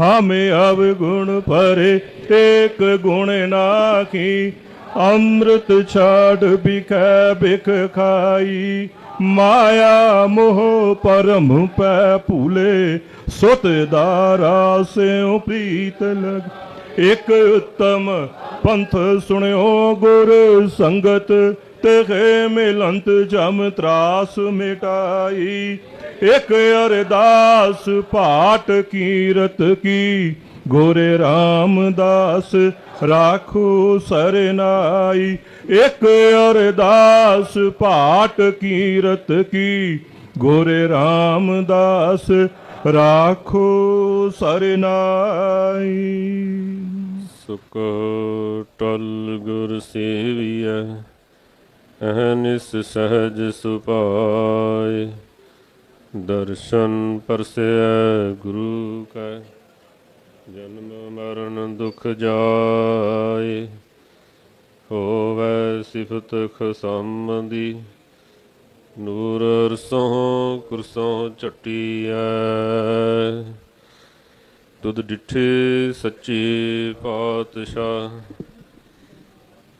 ਹਮੇ ਅਵਗੁਣ ਭਰੇ ਏਕ ਗੁਣ ਨਾਖੀ ਅੰਮ੍ਰਿਤ ਛਾੜ ਬਿਖੈ ਬਿਖ ਖਾਈ। ਮਾਇਆ ਮੋਹ ਪਰਮ ਪੈ ਭੂਲੇ, ਸੁਤ ਦਾਰਾ ਸਿਉ ਪ੍ਰੀਤ ਲਗ। ਇਕ ਉਤਮ ਪੰਥ ਸੁਣਿਓ ਗੁਰ ਸੰਗਤ ਤੇਖੇ ਮਿਲੰਤ ਜਮ ਤਰਾਸ ਮਿਟਾਈ। ਇਕ ਅਰਦਾਸ ਪਾਟ ਕੀਰਤ ਕੀ। ਗੋਰੇ ਰਾਮਦਾਸ ਰਾਖੋ ਸਰਨਾਈ। ਇਕ ਅਰਦਾਸ ਪਾਟ ਕੀਰਤ ਕੀ। ਗੋਰੇ ਰਾਮਦਾਸ ਰਾਖੋ ਸਰਨਾਈ। ਸੁਖ ਟਲ ਗੁਰ ਸੇਵੀਐ। ਅਹਨਿਸ ਸਹਜ ਸੁਪਾਏ। ਦਰਸ਼ਨ ਪਰਸੈ ਗੁਰੂ ਕੈ, ਜਨਮ ਮਰਨ ਦੁਖ ਜਾਏ। ਹੋਵੈ ਸਿਫਤ ਖਸਮ ਦੀ ਨੂਰ ਰਸੋਂ ਕੁਰਸੋਂ ਝਟੀਐ। ਤੁਧ ਡਿਠੇ ਸੱਚੇ ਪਾਤਸ਼ਾਹ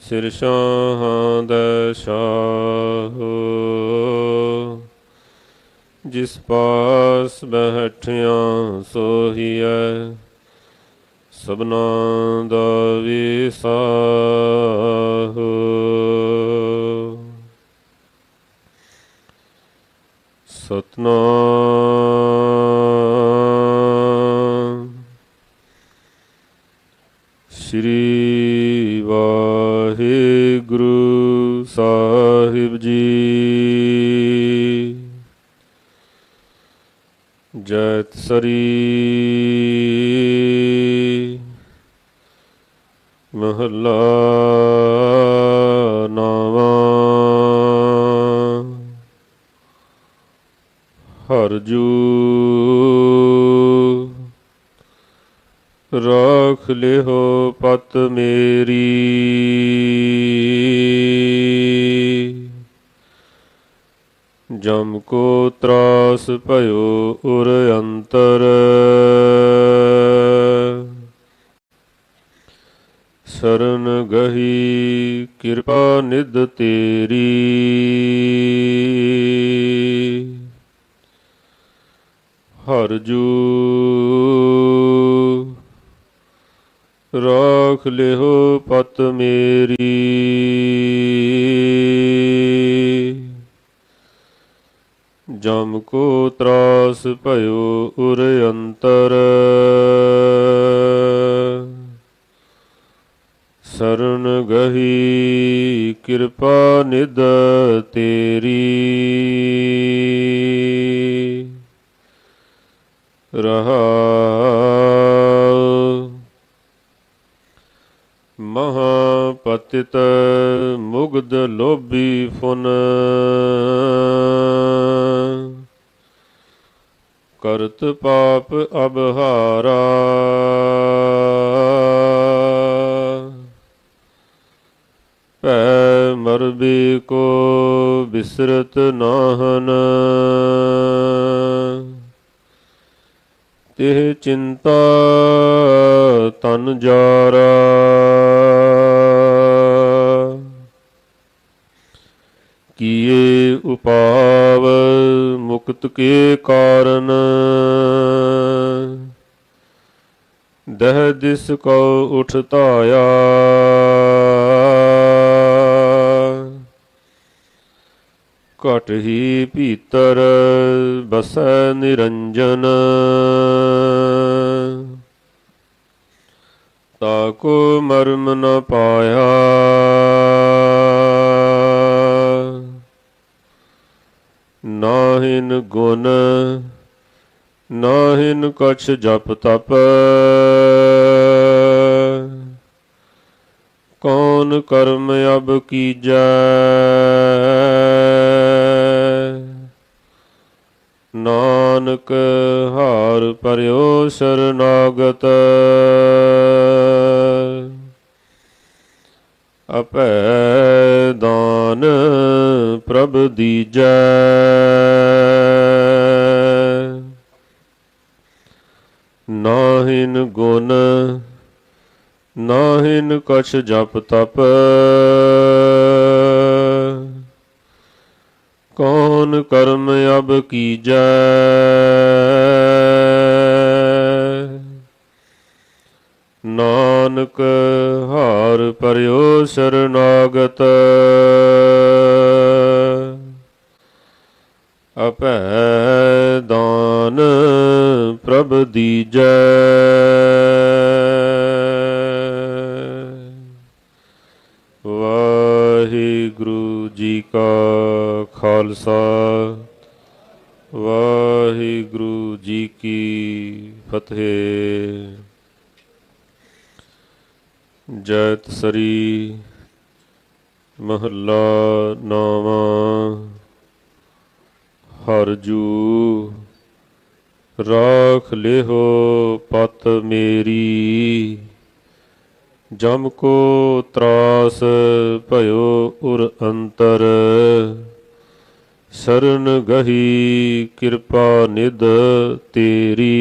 ਸਿਰ ਸ਼ਾਹਾਂ ਦਾ ਜਿਸ ਪਾਸ ਬੈਠਿਆ ਸੋਹੀਐ ਸਭਨਾ ਦਾ ਵਿਸਾਹ ਸਤਨਾਮ ਸ੍ਰੀ ਵਾਹਿਗੁਰੂ ਸਾਹਿਬ ਜੀ। ਜੈਤ ਸਰੀ ਮਹੱਲਾ ਨਾਵਾ ਹਰਜੂ ਰਾਖ ਲਿਹੋ ਪਤ ਮੇਰੀ। ਜਮ ਕੋ ਤਰਾਸ ਭਇਓ ਉਰ ਅੰਤਰ। ਸਰਨ ਗਹੀ ਕਿਰਪਾ ਨਿਦ ਤੇਰੀ। ਹਰ ਜੂ ਰਾਖ ਲਿਓ ਪਤ ਮੇਰੀ। ਜਮ ਕੋ ਤਰਾਸ ਭਇਓ ਉਰ ਅੰਤਰ। ਸਰਨ ਗਹੀ ਕਿਰਪਾ ਨਿਦ ਤੇਰੀ। ਰਹਾ ਮਹਾ ਪਤਿਤ ਮੁਗਧ ਲੋਭੀ ਫੁਨ। ਕਰਤ ਪਾਪ ਅਬਹਾਰਾ। ਭੈ ਮਰਬੀ ਕੋ ਬਿਸਰਤ ਨਾਹਨ। ਤਿਹ ਚਿੰਤਾ ਤਨ ਜਾਰਾ। ਕੇ ਕਾਰਨ। ਦਹ ਦਿਸ ਕੋ ਉਠ ਧਾਇਆ। ਘਟ ਹੀ ਭੀਤਰ ਬਸੈ ਨਿਰੰਜਨ। ਤਾਕੋ ਮਰਮ ਨ ਪਾਇਆ। ਨਾਹਿਨ ਗੁਣ ਨਾਹਿਨ ਕਛ ਜਪ ਤਪ। ਕੌਣ ਕਰਮ ਅਬ ਕੀਜੈ? ਨਾਨਕ ਹਾਰ ਪਰਿਓ ਸਰਨਾਗਤ। ਅਪੈ ਦਾਨ ਪ੍ਰਭ ਦੀਜੈ। ਨਾਹਿਨ ਕਛ ਜਪ ਤਪ। ਕੌਣ ਕਰਮ ਅਬ ਕੀਜੈ? ਨਾਨਕ ਹਾਰ ਪਰਿਓ ਸਰਨਾਗਤ। ਅਪੈ ਦਾਨ ਪ੍ਰਭ ਦੀਜੈ। ਖਾਲਸਾ। ਵਾਹਿਗੁਰੂ ਜੀ ਕੀ ਫਤਿਹ। ਜੈਤ ਸਰੀ ਮਹੱਲਾ ਨਾਵਾਂ। ਹਰ ਜੂ ਰਾਖ ਲਿਹੋ ਪਤ ਮੇਰੀ। ਜਮ ਕੋ ਤਰਾਸ ਭਇਓ ਉਰ ਅੰਤਰ। ਸਰਨ ਗਹੀ ਕਿਰਪਾ ਨਿਧ ਤੇਰੀ।